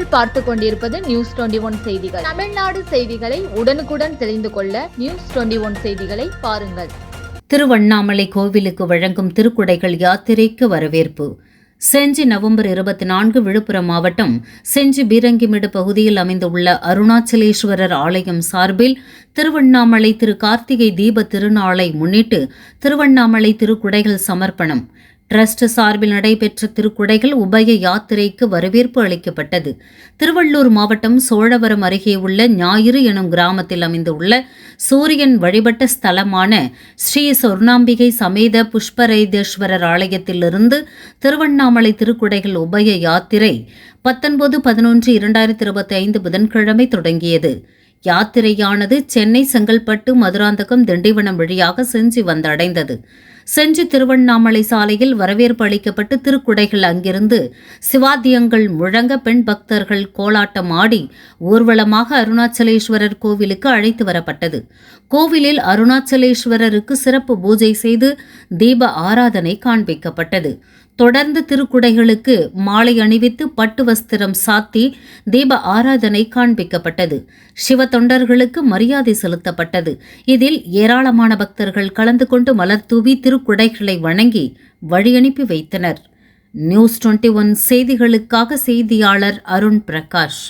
நீங்கள் பார்த்து கொண்டிருப்பது நியூஸ் டுவெண்டி ஒன் செய்திகள். தமிழ்நாடு செய்திகளை உடனுக்குடன் தெரிந்து கொள்ள நியூஸ் டுவெண்டி ஒன் செய்திகளை பாருங்கள். திருவண்ணாமலை கோவிலுக்கு வழங்கும் திருக்குடைகள் யாத்திரைக்கு வரவேற்பு. செஞ்சி நவம்பர் இருபத்தி நான்கு விழுப்புரம் மாவட்டம் செஞ்சி பீரங்கிமிடு பகுதியில் அமைந்துள்ள அருணாச்சலேஸ்வரர் ஆலயம் சார்பில் திருவண்ணாமலை திரு கார்த்திகை தீப திருநாளை முன்னிட்டு திருவண்ணாமலை திருக்குடைகள் சமர்ப்பணம். டிரஸ்ட் சார்பில் நடைபெற்ற திருக்குடைகள் உபய யாத்திரைக்கு வரவேற்பு அளிக்கப்பட்டது. திருவள்ளூர் மாவட்டம் சோழவரம் அருகே உள்ள ஞாயிறு எனும் கிராமத்தில் அமைந்துள்ள சூரியன் வழிபட்ட ஸ்தலமான ஸ்ரீ சொர்ணாம்பிகை சமேத புஷ்பரைதேஸ்வரர் ஆலயத்திலிருந்து திருவண்ணாமலை திருக்குடைகள் உபய யாத்திரை பத்தொன்பது பதினொன்று இரண்டாயிரத்தி இருபத்தி ஐந்து புதன்கிழமை தொடங்கியது. யாத்திரையானது சென்னை செங்கல்பட்டு மதுராந்தகம் திண்டிவனம் வழியாக செஞ்சி வந்தடைந்தது. செஞ்சி திருவண்ணாமலை சாலையில் வரவேற்பு அளிக்கப்பட்டு திருக்குடைகள் அங்கிருந்து சிவாத்தியங்கள் முழங்க பெண் பக்தர்கள் கோலாட்டம் ஆடி ஊர்வலமாக அருணாச்சலேஸ்வரர் கோவிலுக்கு அழைத்து வரப்பட்டது. கோவிலில் அருணாச்சலேஸ்வரருக்கு சிறப்பு பூஜை செய்து தீப ஆராதனை காண்பிக்கப்பட்டது. தொடர்ந்து திருக்குடைகளுக்கு மாலை அணிவித்து பட்டு வஸ்திரம் சாத்தி தீப ஆராதனை காண்பிக்கப்பட்டது. சிவ தொண்டர்களுக்கு மரியாதை செலுத்தப்பட்டது. இதில் ஏராளமான பக்தர்கள் கலந்து கொண்டு மலர் தூவி திருக்குடைகளை வணங்கி வழியனுப்பி வைத்தனர். நியூஸ் டுவெண்ட்டி ஒன் செய்திகளுக்காக செய்தியாளர் அருண் பிரகாஷ்.